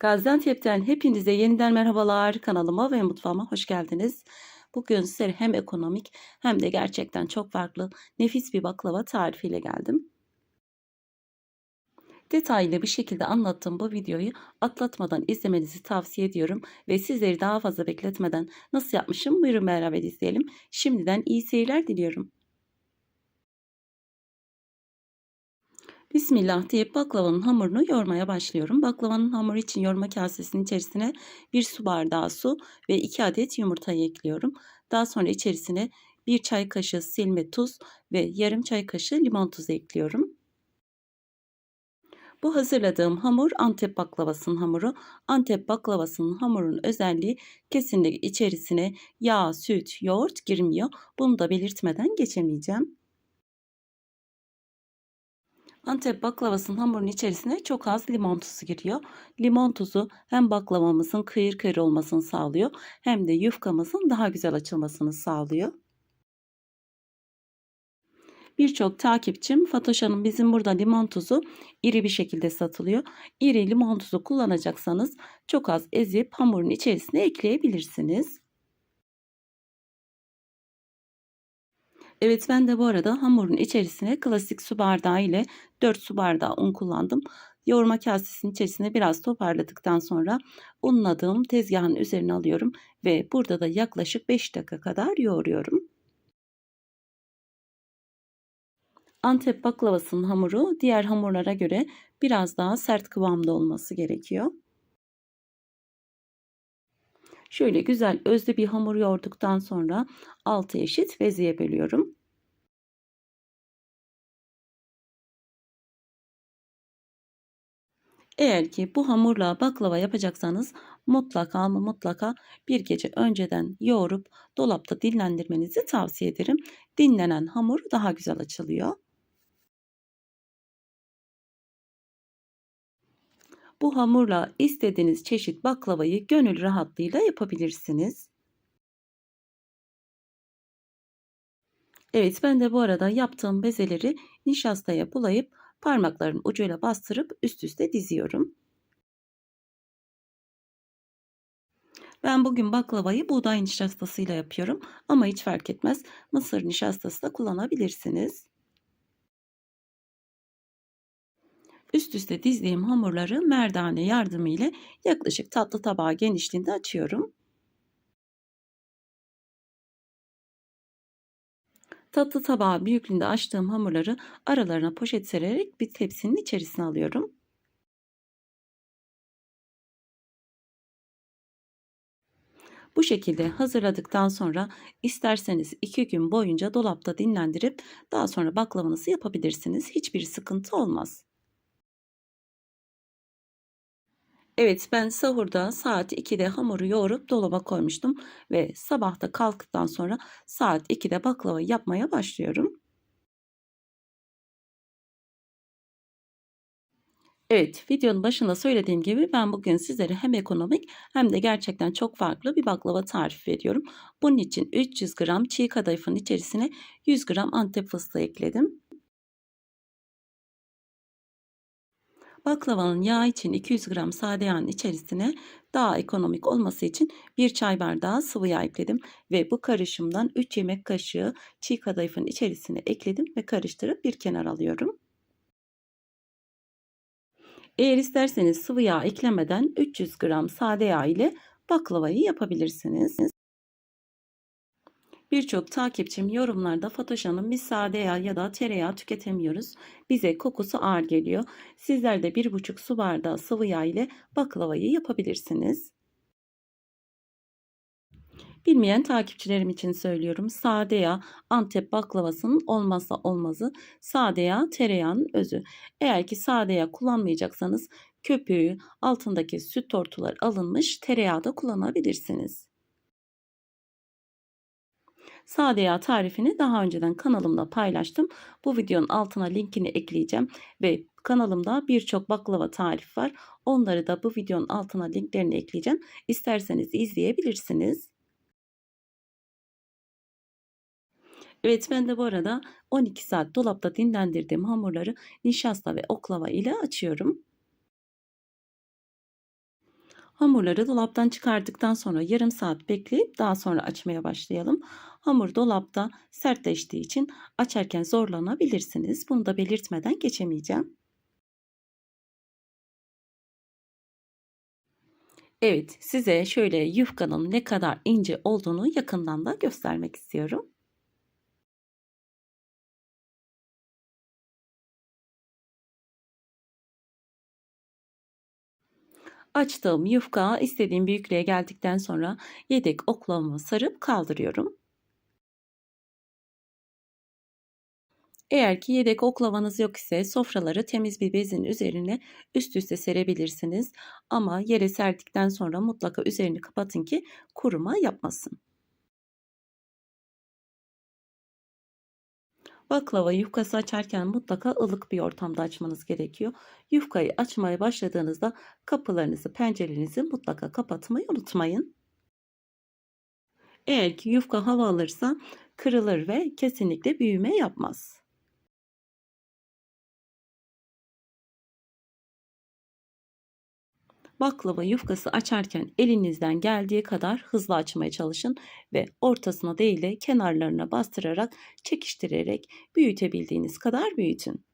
Gaziantep'ten hepinize yeniden merhabalar. Kanalıma ve mutfağıma hoş geldiniz. Bugün size hem ekonomik hem de gerçekten çok farklı nefis bir baklava tarifiyle geldim. Detaylı bir şekilde anlattığım bu videoyu atlatmadan izlemenizi tavsiye ediyorum ve sizleri daha fazla bekletmeden nasıl yapmışım buyurun beraber izleyelim. Şimdiden iyi seyirler diliyorum. Bismillah deyip baklavanın hamurunu yoğurmaya başlıyorum. Baklavanın hamuru için yoğurma kasesinin içerisine 1 su bardağı su ve 2 adet yumurtayı ekliyorum. Daha sonra içerisine 1 çay kaşığı silme tuz ve yarım çay kaşığı limon tuzu ekliyorum. Bu hazırladığım hamur Antep baklavasının hamuru. Antep baklavasının hamurun özelliği kesinlikle içerisine yağ, süt, yoğurt girmiyor. Bunu da belirtmeden geçemeyeceğim. Antep baklavasının hamurun içerisine çok az limon tuzu giriyor. Limon tuzu hem baklavamızın kıyır kıyır olmasını sağlıyor hem de yufkamızın daha güzel açılmasını sağlıyor. Birçok takipçim Fatoş Hanım bizim burada limon tuzu iri bir şekilde satılıyor. İri limon tuzu kullanacaksanız çok az ezip hamurun içerisine ekleyebilirsiniz. Evet ben de bu arada hamurun içerisine klasik su bardağı ile 4 su bardağı un kullandım. Yoğurma kasesinin içerisine biraz toparladıktan sonra unladığım tezgahın üzerine alıyorum ve burada da yaklaşık 5 dakika kadar yoğuruyorum. Antep baklavasının hamuru diğer hamurlara göre biraz daha sert kıvamda olması gerekiyor. Şöyle güzel özlü bir hamur yoğurduktan sonra 6 eşit beziye bölüyorum. Eğer ki bu hamurla baklava yapacaksanız mutlaka ama mutlaka bir gece önceden yoğurup dolapta dinlendirmenizi tavsiye ederim. Dinlenen hamur daha güzel açılıyor. Bu hamurla istediğiniz çeşit baklavayı gönül rahatlığıyla yapabilirsiniz. Evet ben de bu arada yaptığım bezeleri nişastaya bulayıp parmakların ucuyla bastırıp üst üste diziyorum. Ben bugün baklavayı buğday nişastasıyla yapıyorum ama hiç fark etmez. Mısır nişastası da kullanabilirsiniz. Üst üste dizdiğim hamurları merdane yardımıyla yaklaşık tatlı tabağı genişliğinde açıyorum. Tatlı tabağı büyüklüğünde açtığım hamurları aralarına poşet sererek bir tepsinin içerisine alıyorum. Bu şekilde hazırladıktan sonra isterseniz 2 gün boyunca dolapta dinlendirip daha sonra baklavanızı yapabilirsiniz. Hiçbir sıkıntı olmaz. Evet ben sahurda saat 2'de hamuru yoğurup dolaba koymuştum ve sabahta kalktıktan sonra saat 2'de baklava yapmaya başlıyorum. Evet videonun başında söylediğim gibi ben bugün sizlere hem ekonomik hem de gerçekten çok farklı bir baklava tarifi veriyorum. Bunun için 300 gram çiğ kadayıfın içerisine 100 gram antep fıstığı ekledim. Baklavanın yağı için 200 gram sade yağın içerisine daha ekonomik olması için 1 çay bardağı sıvı yağ ekledim ve bu karışımdan 3 yemek kaşığı çiğ kadayıfın içerisine ekledim ve karıştırıp bir kenar alıyorum. Eğer isterseniz sıvı yağ eklemeden 300 gram sade yağ ile baklavayı yapabilirsiniz. Birçok takipçim yorumlarda Fatoş Hanım biz sade ya da tereyağı tüketemiyoruz. Bize kokusu ağır geliyor. Sizler de 1,5 su bardağı sıvı yağ ile baklavayı yapabilirsiniz. Bilmeyen takipçilerim için söylüyorum. Sade yağ Antep baklavasının olmazsa olmazı. Sade yağ tereyağının özü. Eğer ki sade yağ kullanmayacaksanız köpüğü altındaki süt tortular alınmış tereyağı da kullanabilirsiniz. Sade yağ tarifini daha önceden kanalımda paylaştım. Bu videonun altına linkini ekleyeceğim ve kanalımda birçok baklava tarif var. Onları da bu videonun altına linklerini ekleyeceğim. İsterseniz izleyebilirsiniz. Evet ben de bu arada 12 saat dolapta dinlendirdiğim hamurları nişasta ve oklava ile açıyorum. Hamurları dolaptan çıkardıktan sonra yarım saat bekleyip daha sonra açmaya başlayalım. Hamur dolapta sertleştiği için açarken zorlanabilirsiniz. Bunu da belirtmeden geçemeyeceğim. Evet, size şöyle yufkanın ne kadar ince olduğunu yakından da göstermek istiyorum. Açtığım yufka istediğim büyüklüğe geldikten sonra yedek oklavamı sarıp kaldırıyorum. Eğer ki yedek oklavanız yok ise sofraları temiz bir bezin üzerine üst üste serebilirsiniz. Ama yere serdikten sonra mutlaka üzerini kapatın ki kuruma yapmasın. Baklava yufkası açarken mutlaka ılık bir ortamda açmanız gerekiyor. Yufkayı açmaya başladığınızda kapılarınızı, pencerelerinizi mutlaka kapatmayı unutmayın. Eğer ki yufka hava alırsa kırılır ve kesinlikle büyüme yapmaz. Baklava yufkası açarken elinizden geldiği kadar hızlı açmaya çalışın ve ortasına değil de kenarlarına bastırarak, çekiştirerek büyütebildiğiniz kadar büyütün.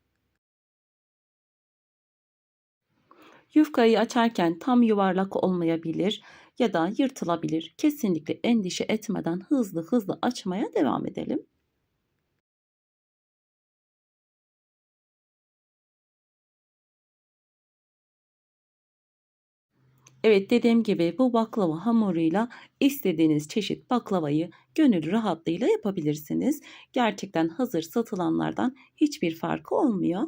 Yufkayı açarken tam yuvarlak olmayabilir ya da yırtılabilir. Kesinlikle endişe etmeden hızlı hızlı açmaya devam edelim. Evet dediğim gibi bu baklava hamuruyla istediğiniz çeşit baklavayı gönül rahatlığıyla yapabilirsiniz. Gerçekten hazır satılanlardan hiçbir farkı olmuyor.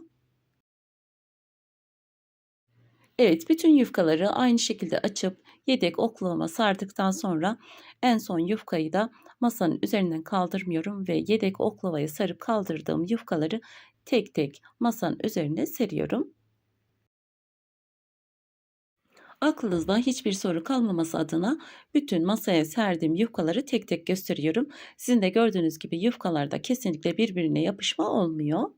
Evet bütün yufkaları aynı şekilde açıp yedek oklavama sardıktan sonra en son yufkayı da masanın üzerinden kaldırmıyorum ve yedek oklavaya sarıp kaldırdığım yufkaları tek tek masanın üzerine seriyorum. Aklınızda hiçbir soru kalmaması adına bütün masaya serdiğim yufkaları tek tek gösteriyorum. Sizin de gördüğünüz gibi yufkalarda kesinlikle birbirine yapışma olmuyor.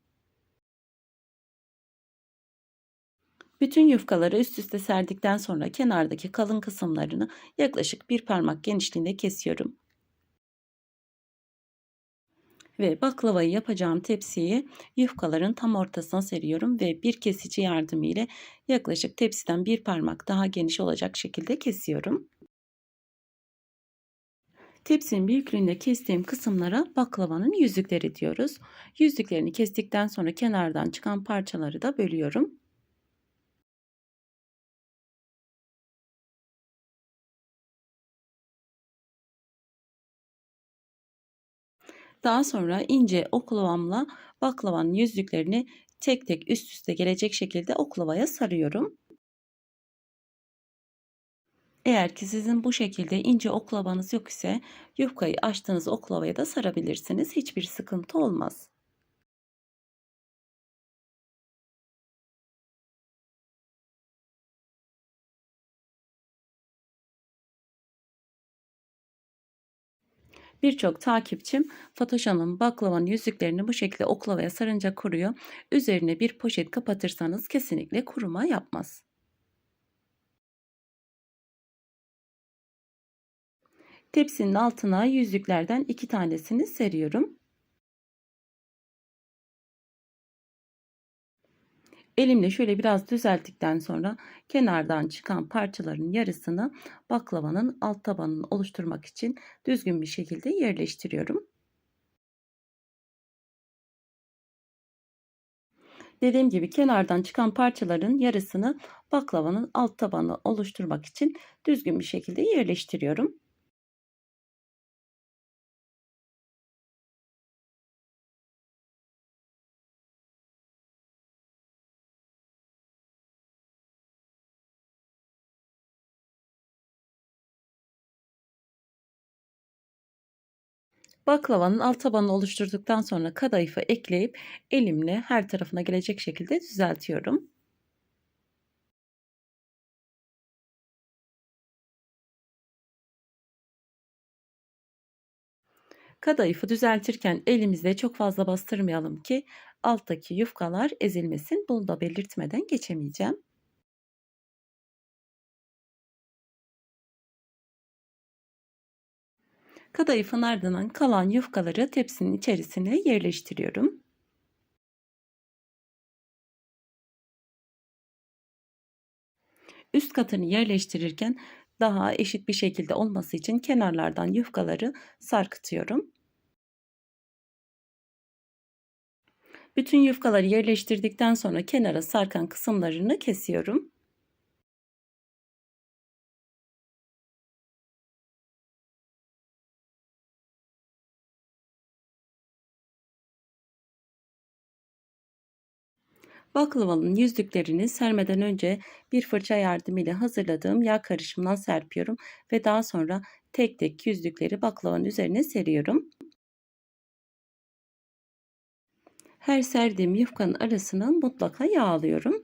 Bütün yufkaları üst üste serdikten sonra kenardaki kalın kısımlarını yaklaşık bir parmak genişliğinde kesiyorum. Ve baklavayı yapacağım tepsiyi yufkaların tam ortasına seriyorum ve bir kesici yardımı ile yaklaşık tepsiden bir parmak daha geniş olacak şekilde kesiyorum. Tepsinin büyüklüğünde kestiğim kısımlara baklavanın yüzükleri diyoruz. Yüzüklerini kestikten sonra kenardan çıkan parçaları da bölüyorum. Daha sonra ince oklavamla baklavanın yüzlüklerini tek tek üst üste gelecek şekilde oklavaya sarıyorum. Eğer ki sizin bu şekilde ince oklavanız yok ise yufkayı açtığınız oklavaya da sarabilirsiniz. Hiçbir sıkıntı olmaz. Birçok takipçim Fatoş Hanım baklavanın yüzüklerini bu şekilde oklavaya sarınca kuruyor. Üzerine bir poşet kapatırsanız kesinlikle kuruma yapmaz. Tepsinin altına yüzüklerden iki tanesini seriyorum. Elimle şöyle biraz düzelttikten sonra kenardan çıkan parçaların yarısını baklavanın alt tabanını oluşturmak için düzgün bir şekilde yerleştiriyorum. Dediğim gibi kenardan çıkan parçaların yarısını baklavanın alt tabanı oluşturmak için düzgün bir şekilde yerleştiriyorum. Baklavanın alt tabanını oluşturduktan sonra kadayıfı ekleyip elimle her tarafına gelecek şekilde düzeltiyorum. Kadayıfı düzeltirken elimizde çok fazla bastırmayalım ki alttaki yufkalar ezilmesin. Bunu da belirtmeden geçemeyeceğim. Kadayıfın ardından kalan yufkaları tepsinin içerisine yerleştiriyorum. Üst katını yerleştirirken daha eşit bir şekilde olması için kenarlardan yufkaları sarkıtıyorum. Bütün yufkaları yerleştirdikten sonra kenara sarkan kısımlarını kesiyorum. Baklavanın yüzlüklerini sermeden önce bir fırça yardımıyla hazırladığım yağ karışımından serpiyorum ve daha sonra tek tek yüzlükleri baklavanın üzerine seriyorum. Her serdiğim yufkanın arasına mutlaka yağlıyorum.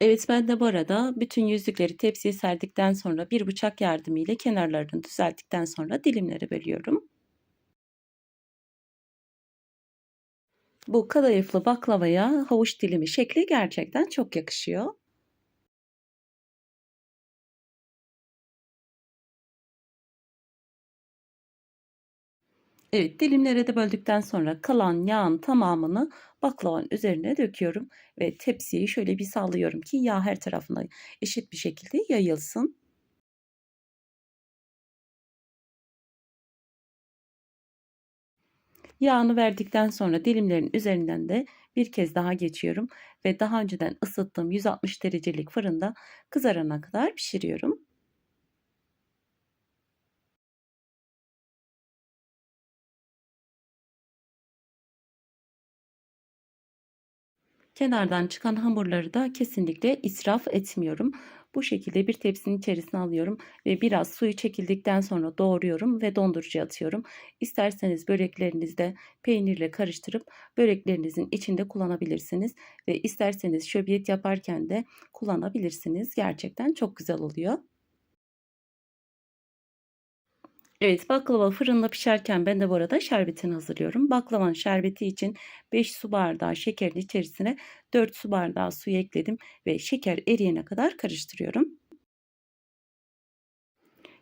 Evet ben de bu arada bütün yüzükleri tepsiye serdikten sonra bir bıçak yardımıyla kenarlarını düzelttikten sonra dilimlere bölüyorum. Bu kadayıflı baklavaya havuç dilimi şekli gerçekten çok yakışıyor. Evet dilimlere de böldükten sonra kalan yağın tamamını baklavanın üzerine döküyorum ve tepsiyi şöyle bir sallıyorum ki yağ her tarafına eşit bir şekilde yayılsın. Yağını verdikten sonra dilimlerin üzerinden de bir kez daha geçiyorum ve daha önceden ısıttığım 160 derecelik fırında kızarana kadar pişiriyorum. Kenardan çıkan hamurları da kesinlikle israf etmiyorum. Bu şekilde bir tepsinin içerisine alıyorum ve biraz suyu çekildikten sonra doğruyorum ve dondurucuya atıyorum. İsterseniz böreklerinizde peynirle karıştırıp böreklerinizin içinde kullanabilirsiniz ve isterseniz şöbiyet yaparken de kullanabilirsiniz. Gerçekten çok güzel oluyor. Evet baklava fırında pişerken ben de bu arada şerbetini hazırlıyorum. Baklavanın şerbeti için 5 su bardağı şekerin içerisine 4 su bardağı suyu ekledim ve şeker eriyene kadar karıştırıyorum.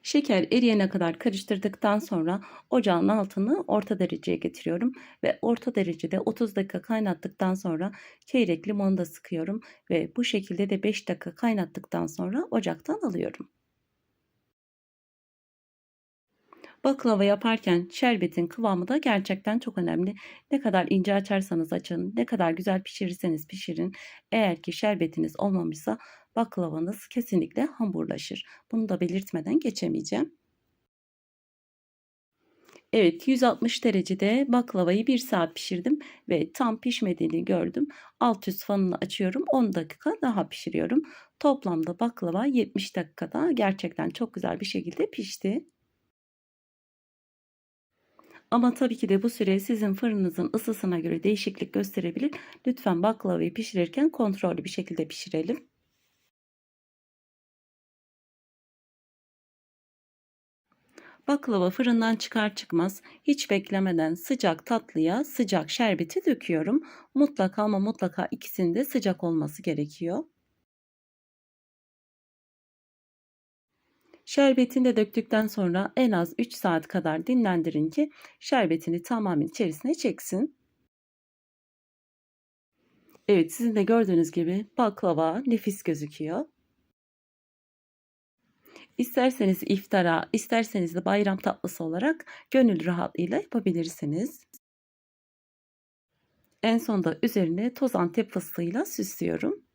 Şeker eriyene kadar karıştırdıktan sonra ocağın altını orta dereceye getiriyorum ve orta derecede 30 dakika kaynattıktan sonra çeyrek limonu da sıkıyorum ve bu şekilde de 5 dakika kaynattıktan sonra ocaktan alıyorum. Baklava yaparken şerbetin kıvamı da gerçekten çok önemli. Ne kadar ince açarsanız açın, ne kadar güzel pişirirseniz pişirin. Eğer ki şerbetiniz olmamışsa baklavanız kesinlikle hamurlaşır. Bunu da belirtmeden geçemeyeceğim. Evet 160 derecede baklavayı 1 saat pişirdim ve tam pişmediğini gördüm. Alt üst fanını açıyorum 10 dakika daha pişiriyorum. Toplamda baklava 70 dakikada gerçekten çok güzel bir şekilde pişti. Ama tabii ki de bu süre sizin fırınınızın ısısına göre değişiklik gösterebilir. Lütfen baklavayı pişirirken kontrollü bir şekilde pişirelim. Baklava fırından çıkar çıkmaz hiç beklemeden sıcak tatlıya sıcak şerbeti döküyorum. Mutlaka ama mutlaka ikisinde sıcak olması gerekiyor. Şerbetini de döktükten sonra en az 3 saat kadar dinlendirin ki şerbetini tamamen içerisine çeksin. Evet sizin de gördüğünüz gibi baklava nefis gözüküyor. İsterseniz iftara, isterseniz de bayram tatlısı olarak gönül rahatlığıyla yapabilirsiniz. En sonda üzerine toz antep fıstığıyla süslüyorum.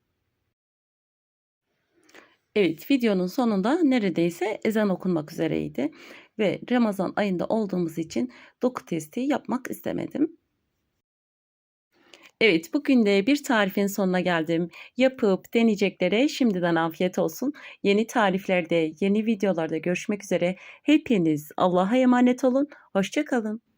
Evet, videonun sonunda neredeyse ezan okunmak üzereydi ve Ramazan ayında olduğumuz için doku testi yapmak istemedim. Evet, bugün de bir tarifin sonuna geldim. Yapıp deneyeceklere şimdiden afiyet olsun. Yeni tariflerde, yeni videolarda görüşmek üzere. Hepiniz Allah'a emanet olun. Hoşça kalın.